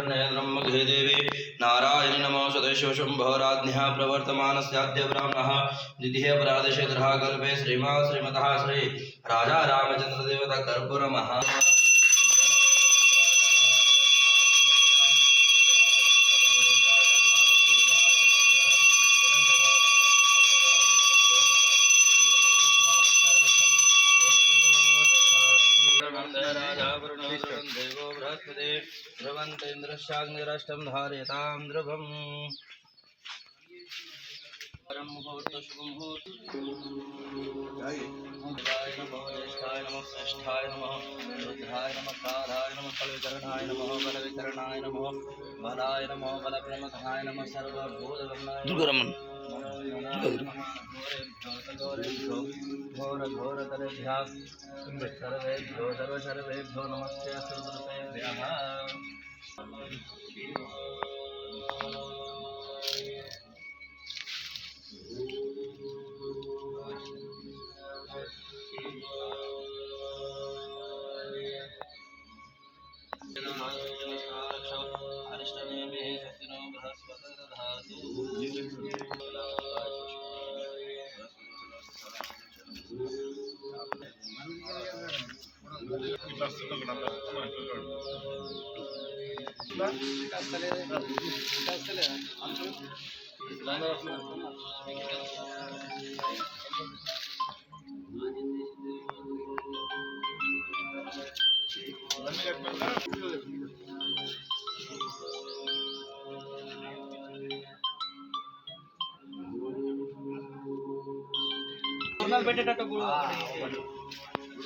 शरण्य ब्रह्मघे देवे नारायण नमोसुते शिवशुम्भोराज्ञः प्रवर्तमानस्याद्य ब्राह्मणः द्वितीयपरादेशे ग्रहाकल्पे श्रीमा श्रीमतः श्री राजा रामचन्द्रदेवता कर्पूरमः ध्रुवन्तेन्द्रश्चाग्निरष्टं धारयतां ध्रुवम् परं मुहूर्त शुभमुहूर्त शिवाय नमः ज्येष्ठाय नमः श्रेष्ठाय नमः रुद्राय नमः कालाय नमः फलवितरणाय नमः बलवितरणाय नमः बलाय नमः बलप्रमथाय नमः सर्वभूतगमनाय दुर्गरमन् घोर घोर तरेभ्यः सर्वेभ्यो सर्व सर्वेभ्यो नमस्ते सर्वतेभ्यः Thank you.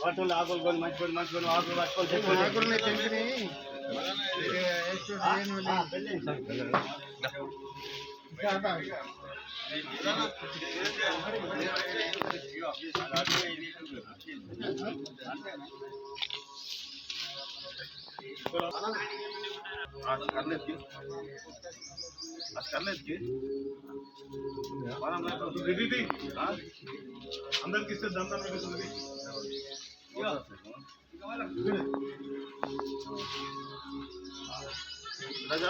వాటిలో ఆకులు आज कर लेते आज कर लेते दीदी दी अंदर किससे दमदम में किससे दीदी राजा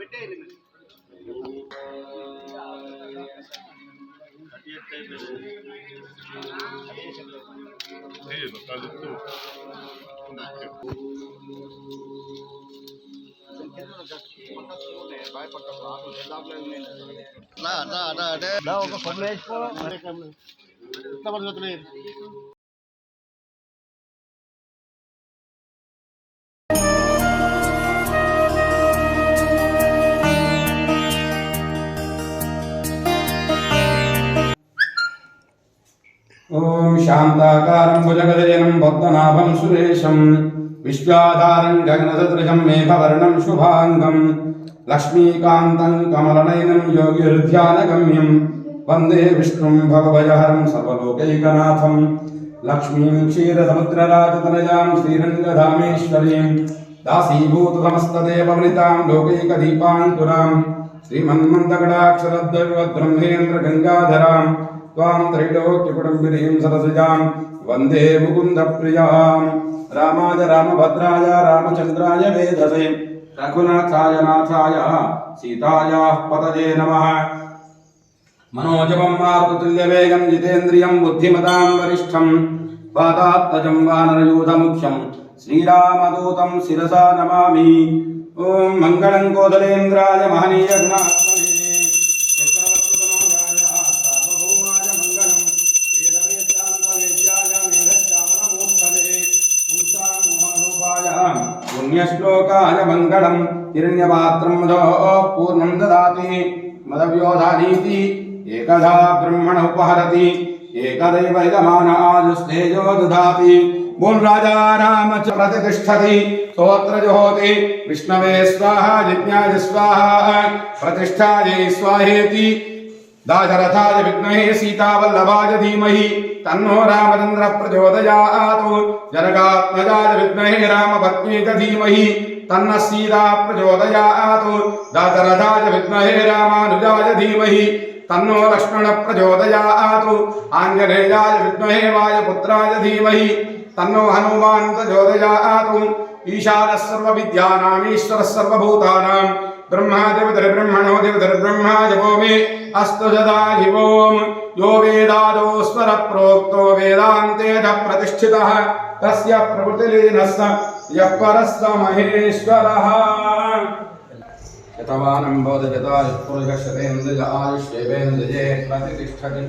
ఆకులు అందరికి ఇస్తే దంతం పెరుగుతుంది ఒక కొమ్మ వేసుకో ఎట్లా పడుతున్నాయి ॐ शान्ताकारं भुजगदयनं भक्तनाभं सुरेशं विश्वाधारं गगनसदृशं मेघवर्णं शुभाङ्गं लक्ष्मीकान्तं कमलनयनं योगिरुध्यानगम्यं वंदे विष्णुं भवभयहरं सर्वलोकैकनाथं लक्ष्मीं क्षीरसमुद्रराजतनयां श्रीरङ्गधामेश्वरीं दासीभूतसमस्तदेववनितां लोकैकदीपाङ्कुरां श्रीमन्मन्दगडाक्षरद्वैवद्ब्रह्मेन्द्रगङ्गाधराम् శ్రీమన్మంతకటాక్షరద్వైవద్బ్రహ్మేంద్ర గంగాధరాం త్వాం త్రైలోక్యకుటుంబినీం సరసిజాం వందే ముకుంద ప్రియాం రామాయ రామభద్రాయ రామచంద్రాయ వేదసే రఘునాథాయ నాథాయ సీతాయాः పతజే నమః మనోజవం మారుతుల్యవేగం జితేంద్రియం బుద్ధిమతాం వరిష్టం పాదాత్మజం వానరయూధముఖ్యం శ్రీరామదూతం శిరసా నమామి ఓం पुण्यश्लोकाय मङ्गलम् हिरण्यपात्रं मदो पूर्णं ददाति। मदव्योधानीति एकधा ब्रह्मण उपहरति। एकदैव यजमानाजुस्तेजो दधाति बोल राजा रामच प्रतिष्ठति। स्तोत्र जुहोति विष्णवे स्वाहा यज्ञाय स्वाहा, प्रतिष्ठायै स्वाहेति। दाशरथाय विद्महे सीतावल्लभाय धीमहि। तन्नो रामचन्द्र प्रचोदयात् जनकात्मजाय विद्महे रामपत्नी च धीमहि तन्नः सीता प्रचोदयात् दाशरथाय विद्महे रामानुजाय धीमहि तन्नो लक्ष्मण प्रचोदयात् आञ्जनेयाय विद्महे वायुपुत्राय धीमहि तन्नो हनुमान् प्रचोदयात् ईशानः सर्वविद्यानाम् ईश्वरः सर्वभूतानां ब्रह्मादिवितर्ब्रह्मणो दिवितर्ब्रह्मा जपो मे अस्तु सदा शिवोम् यो वेदादो स्वर प्रोक्तो वेदान्ते च प्रतिष्ठितः तस्य प्रभृतिलीनः स यः परः स महेश्वरः शतमानं बोधयतायुष्पुरुषशतेन्द्रिय आयुष्येवेन्द्रिये प्रतिष्ठति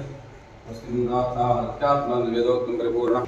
वेदोक्तं परिपूर्णम्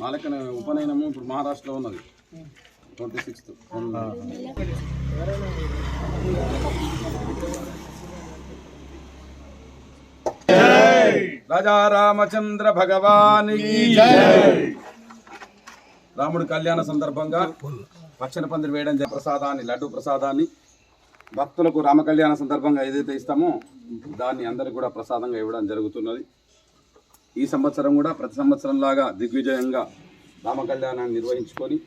నాలుకన ఉపనయనము ఇప్పుడు మహారాష్ట్రలో ఉన్నది. Twenty sixth. రాజా రామచంద్ర భగవాన్ రాముడి కళ్యాణ సందర్భంగా పచ్చని పందిరి వేయడం ప్రసాదాన్ని లడ్డు ప్రసాదాన్ని భక్తులకు రామకళ్యాణ సందర్భంగా ఏదైతే ఇస్తామో దాన్ని అందరికీ కూడా ప్రసాదంగా ఇవ్వడం జరుగుతున్నది. ఈ సంవత్సరం కూడా ప్రతి సంవత్సరంలాగా దిగ్విజయంగా రామకళ్యాణాన్ని నిర్వహించుకొని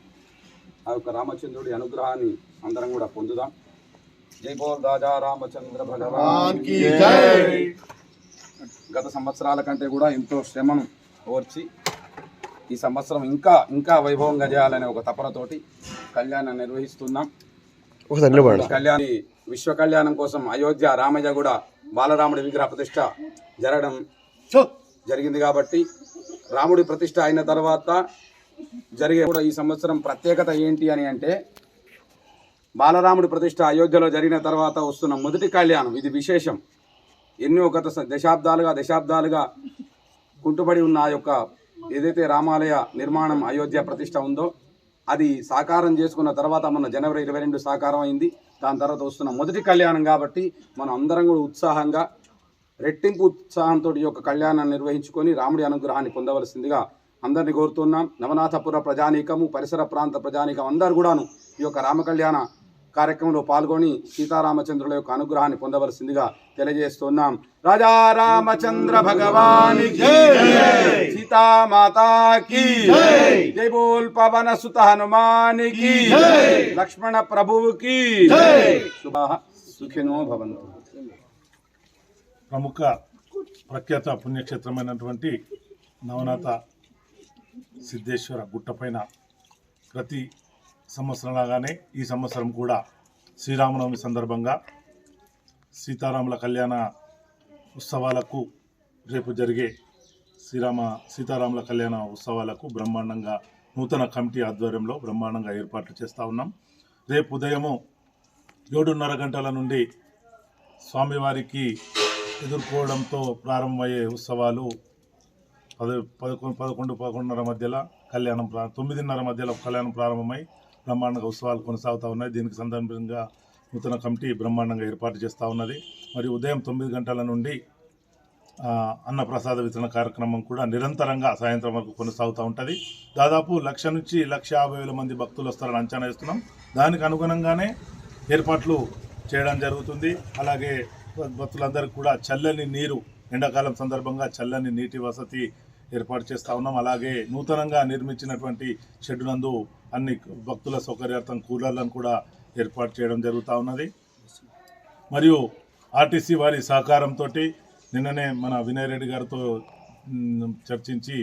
ఆ యొక్క రామచంద్రుడి అనుగ్రహాన్ని అందరం కూడా పొందుదాం. జై బోల్ రాజా రామచంద్ర భగవాన్ గత సంవత్సరాల కంటే కూడా ఎంతో శ్రమను ఓర్చి ఈ సంవత్సరం ఇంకా ఇంకా వైభవంగా చేయాలనే ఒక తపనతోటి కళ్యాణం నిర్వహిస్తున్నాం. కళ్యాణి విశ్వ కళ్యాణం కోసం అయోధ్య రామయ్య కూడా బాలరాముడి విగ్రహ ప్రతిష్ట జరగడం జరిగింది కాబట్టి రాముడి ప్రతిష్ట అయిన తర్వాత జరిగే కూడా ఈ సంవత్సరం ప్రత్యేకత ఏంటి అని అంటే బాలరాముడి ప్రతిష్ట అయోధ్యలో జరిగిన తర్వాత వస్తున్న మొదటి కళ్యాణం. ఇది విశేషం. ఎన్నో గత దశాబ్దాలుగా దశాబ్దాలుగా కుంటుబడి ఉన్న ఆ యొక్క ఏదైతే రామాలయ నిర్మాణం అయోధ్య ప్రతిష్ట ఉందో అది సాకారం చేసుకున్న తర్వాత మన జనవరి ఇరవై రెండు సాకారం అయింది. దాని తర్వాత వస్తున్న మొదటి కళ్యాణం కాబట్టి మనం అందరం కూడా ఉత్సాహంగా రెట్టింపు ఉత్సాహంతో ఈ యొక్క కళ్యాణాన్ని నిర్వహించుకొని రాముడి అనుగ్రహాన్ని పొందవలసిందిగా అందరిని కోరుతున్నాం. నవనాథపుర ప్రజానీకము పరిసర ప్రాంత ప్రజానీకం అందరు కూడాను ఈ యొక్క రామ కళ్యాణ కార్యక్రమంలో పాల్గొని సీతారామచంద్రుల యొక్క అనుగ్రహాన్ని పొందవలసిందిగా తెలియజేస్తున్నాం. రాజా రామచంద్ర భగవానికి సీతామాతాకి జై! బోల్ పవన సుత హనుమానికి లక్ష్మణ ప్రభువుకి శుభ సుఖినో భవంతు. ప్రముఖ ప్రఖ్యాత పుణ్యక్షేత్రమైనటువంటి నవనాథ సిద్ధేశ్వర గుట్టపైన ప్రతి సంవత్సరంలాగానే ఈ సంవత్సరం కూడా శ్రీరామనవమి సందర్భంగా సీతారాముల కళ్యాణ ఉత్సవాలకు రేపు జరిగే శ్రీరామ సీతారాముల కళ్యాణ ఉత్సవాలకు బ్రహ్మాండంగా నూతన కమిటీ ఆధ్వర్యంలో బ్రహ్మాండంగా ఏర్పాట్లు చేస్తూ ఉన్నాం. రేపు ఉదయము ఏడున్నర గంటల నుండి స్వామివారికి ఎదుర్కోవడంతో ప్రారంభమయ్యే ఉత్సవాలు పద పదకొండు పదకొండు పదకొండున్నర మధ్యలో కళ్యాణం ప్రా తొమ్మిదిన్నర మధ్యలో కళ్యాణం ప్రారంభమై బ్రహ్మాండంగా ఉత్సవాలు కొనసాగుతూ ఉన్నాయి. దీనికి సందర్భంగా నూతన కమిటీ బ్రహ్మాండంగా ఏర్పాటు చేస్తూ ఉన్నది. మరియు ఉదయం తొమ్మిది గంటల నుండి అన్నప్రసాద వితరణ కార్యక్రమం కూడా నిరంతరంగా సాయంత్రం వరకు కొనసాగుతూ ఉంటుంది. దాదాపు లక్ష నుంచి లక్ష యాభై వేల మంది భక్తులు వస్తారని అంచనా వేస్తున్నాం. దానికి అనుగుణంగానే ఏర్పాట్లు చేయడం జరుగుతుంది. అలాగే భక్తులందరికీ కూడా చల్లని నీరు ఎండాకాలం సందర్భంగా చల్లని నీటి వసతి ఏర్పాటు చేస్తా ఉన్నాం. అలాగే నూతనంగా నిర్మించినటువంటి షెడ్ నందు అన్ని భక్తుల సౌకర్యార్థం కూలర్లను కూడా ఏర్పాటు చేయడం జరుగుతూ ఉన్నది. మరియు ఆర్టీసీ వారి సహకారంతో నిన్ననే మన వినయ్ రెడ్డి గారితో చర్చించి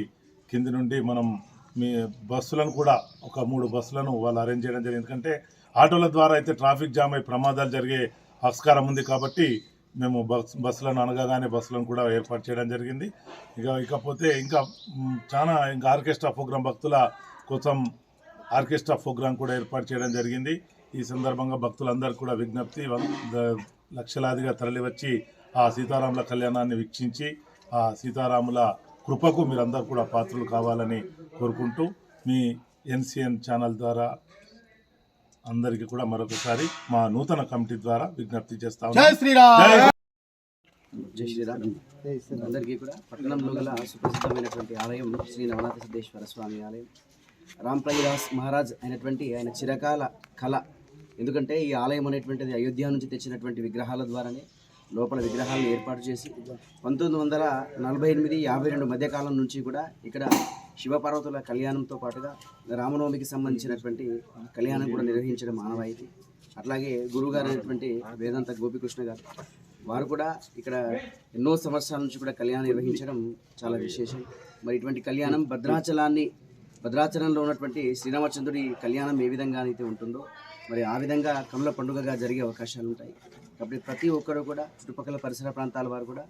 కింది నుండి మనం మీ బస్సులను కూడా ఒక మూడు బస్సులను వాళ్ళు అరేంజ్ చేయడం జరిగింది. ఎందుకంటే ఆటోల ద్వారా అయితే ట్రాఫిక్ జామ్ అయి ప్రమాదాలు జరిగే ఆస్కారం ఉంది కాబట్టి మేము బస్ బస్సులను అనగానే బస్సులను కూడా ఏర్పాటు చేయడం జరిగింది. ఇక ఇకపోతే ఇంకా చాలా ఇంకా ఆర్కెస్ట్రా ప్రోగ్రాం భక్తుల కోసం ఆర్కెస్ట్రా ప్రోగ్రాం కూడా ఏర్పాటు చేయడం జరిగింది. ఈ సందర్భంగా భక్తులందరూ కూడా విజ్ఞప్తి లక్షలాదిగా తరలివచ్చి ఆ సీతారాముల కళ్యాణాన్ని వీక్షించి ఆ సీతారాముల కృపకు మీరందరూ కూడా పాత్రలు కావాలని కోరుకుంటూ మీ ఎన్సిఎన్ ఛానల్ ద్వారా అందరికీ కూడా మరొకసారి మా నూతన కమిటీ ద్వారా విజ్ఞప్తి చేస్తాం జై శ్రీరామ్! జై శ్రీరామ్! అందరికీ కూడా పట్టణంలో గల సుప్రసిద్ధమైనటువంటి ఆలయం శ్రీ నవనాథ సిద్ధేశ్వర స్వామి ఆలయం. రామ్ప్రయిదాస్ మహారాజ్ అయినటువంటి ఆయన చిరకాల కళ. ఎందుకంటే ఈ ఆలయం అనేటువంటిది అయోధ్య నుంచి తెచ్చినటువంటి విగ్రహాల ద్వారానే లోపల విగ్రహాలను ఏర్పాటు చేసి పంతొమ్మిది వందల నలభై ఎనిమిది యాభై రెండు మధ్యకాలం నుంచి కూడా ఇక్కడ శివపార్వతుల కళ్యాణంతో పాటుగా రామనవమికి సంబంధించినటువంటి కళ్యాణం కూడా నిర్వహించడం మానవాయితీ అట్లాగే గురువుగారు అయినటువంటి వేదాంత గోపికృష్ణ గారు వారు కూడా ఇక్కడ ఎన్నో సంవత్సరాల నుంచి కూడా కళ్యాణం నిర్వహించడం చాలా విశేషం. మరి ఇటువంటి కళ్యాణం భద్రాచలాన్ని భద్రాచలంలో ఉన్నటువంటి శ్రీరామచంద్రుడి కళ్యాణం ఏ విధంగా అయితే ఉంటుందో మరి ఆ విధంగా కమల పండుగగా జరిగే అవకాశాలు ఉంటాయి కాబట్టి ప్రతి ఒక్కరు కూడా చుట్టుపక్కల పరిసర ప్రాంతాల వారు కూడా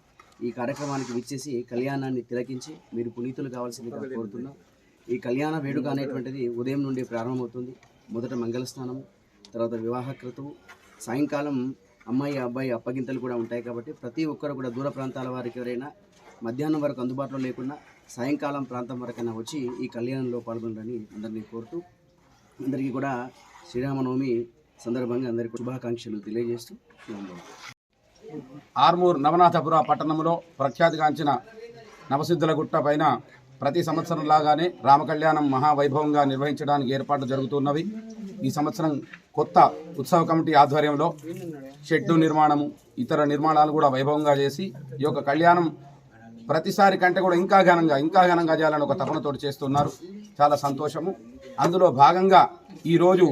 ఈ కార్యక్రమానికి విచ్చేసి కళ్యాణాన్ని తిలకించి మీరు పునీతులు కావాల్సిందిగా కోరుతున్నాం. ఈ కళ్యాణ వేడుక అనేటువంటిది ఉదయం నుండి ప్రారంభమవుతుంది. మొదట మంగళ స్నానం తర్వాత వివాహ క్రతువు సాయంకాలం అమ్మాయి అబ్బాయి అప్పగింతలు కూడా ఉంటాయి కాబట్టి ప్రతి ఒక్కరు కూడా దూర ప్రాంతాల వారికి ఎవరైనా మధ్యాహ్నం వరకు అందుబాటులో లేకుండా సాయంకాలం ప్రాంతం వరకైనా వచ్చి ఈ కళ్యాణంలో పాల్గొనాలని అందరినీ కోరుతూ అందరికీ కూడా శ్రీరామనవమి సందర్భంగా అందరికీ శుభాకాంక్షలు తెలియజేస్తూ ఆర్మూర్ నవనాథపుర పట్టణంలో ప్రఖ్యాతిగాంచిన నవసిద్ధుల గుట్ట పైన ప్రతి సంవత్సరం లాగానే రామకళ్యాణం మహావైభవంగా నిర్వహించడానికి ఏర్పాట్లు జరుగుతున్నవి. ఈ సంవత్సరం కొత్త ఉత్సవ కమిటీ ఆధ్వర్యంలో షెడ్డు నిర్మాణము ఇతర నిర్మాణాలు కూడా వైభవంగా చేసి ఈ యొక్క కళ్యాణం ప్రతిసారి కంటే కూడా ఇంకా ఘనంగా ఇంకా ఘనంగా చేయాలని ఒక తపనతోటి చేస్తున్నారు. చాలా సంతోషము. అందులో భాగంగా ఈరోజు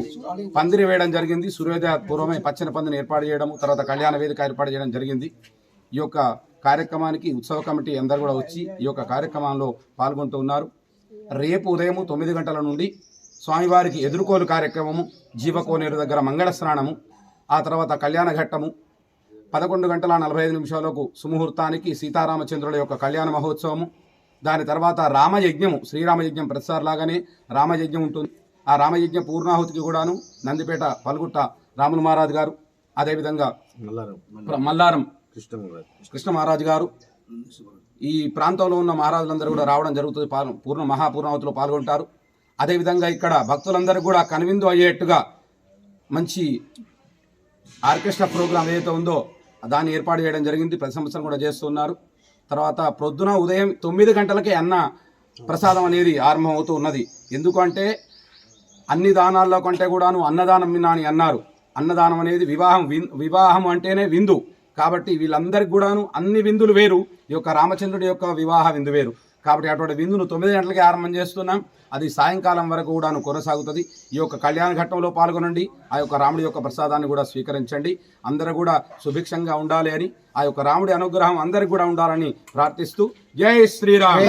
పందిరి వేయడం జరిగింది. సూర్యోదయ పూర్వమే పచ్చని పందిని ఏర్పాటు చేయడం తర్వాత కళ్యాణ వేదిక ఏర్పాటు చేయడం జరిగింది. ఈ యొక్క కార్యక్రమానికి ఉత్సవ కమిటీ అందరు కూడా వచ్చి ఈ యొక్క కార్యక్రమంలో పాల్గొంటూ ఉన్నారు. రేపు ఉదయం తొమ్మిది గంటల నుండి స్వామివారికి ఎదుర్కోలు కార్యక్రమము జీవకోనేరు దగ్గర మంగళ స్నానము ఆ తర్వాత కళ్యాణ ఘట్టము. పదకొండు గంటల నలభై ఐదు నిమిషాలకు సుముహూర్తానికి సీతారామచంద్రుల యొక్క కళ్యాణ మహోత్సవము. దాని తర్వాత రామయజ్ఞము శ్రీరామయజ్ఞం ప్రతిసారి లాగానే రామయజ్ఞం ఉంటుంది. ఆ రామయజ్ఞ పూర్ణాహుతికి కూడాను నందిపేట పల్గుట్ట రాములు మహారాజు గారు అదేవిధంగా మల్లారం కృష్ణ మహారాజు గారు. ఈ ప్రాంతంలో ఉన్న మహారాజులందరూ కూడా రావడం జరుగుతుంది. పూర్ణ మహాపూర్ణావతిలో పాల్గొంటారు. అదేవిధంగా ఇక్కడ భక్తులందరూ కూడా కనువిందు అయ్యేట్టుగా మంచి ఆర్కెస్ట్రా ప్రోగ్రాం ఏదైతే ఉందో దాన్ని ఏర్పాటు చేయడం జరిగింది. ప్రతి సంవత్సరం కూడా చేస్తున్నారు తర్వాత ప్రొద్దున ఉదయం తొమ్మిది గంటలకే అన్న ప్రసాదం అనేది ఆరంభం అవుతూ ఉన్నది. ఎందుకంటే అన్ని దానాల్లో కంటే కూడాను అన్నదానం విన్నా అన్నారు. అన్నదానం అనేది వివాహం వివాహం అంటేనే విందు. కాబట్టి వీళ్ళందరికీ కూడాను అన్ని విందులు వేరు. ఈ యొక్క రామచంద్రుడి యొక్క వివాహ విందు వేరు. కాబట్టి అటువంటి విందును తొమ్మిది గంటలకి ఆరంభం చేస్తున్నాం. అది సాయంకాలం వరకు కూడాను కొనసాగుతుంది. ఈ యొక్క కళ్యాణ ఘట్టంలో పాల్గొనండి. ఆ యొక్క రాముడి యొక్క ప్రసాదాన్ని కూడా స్వీకరించండి. అందరూ కూడా సుభిక్షంగా ఉండాలి అని ఆ యొక్క రాముడి అనుగ్రహం అందరికి కూడా ఉండాలని ప్రార్థిస్తూ జై శ్రీరామ్.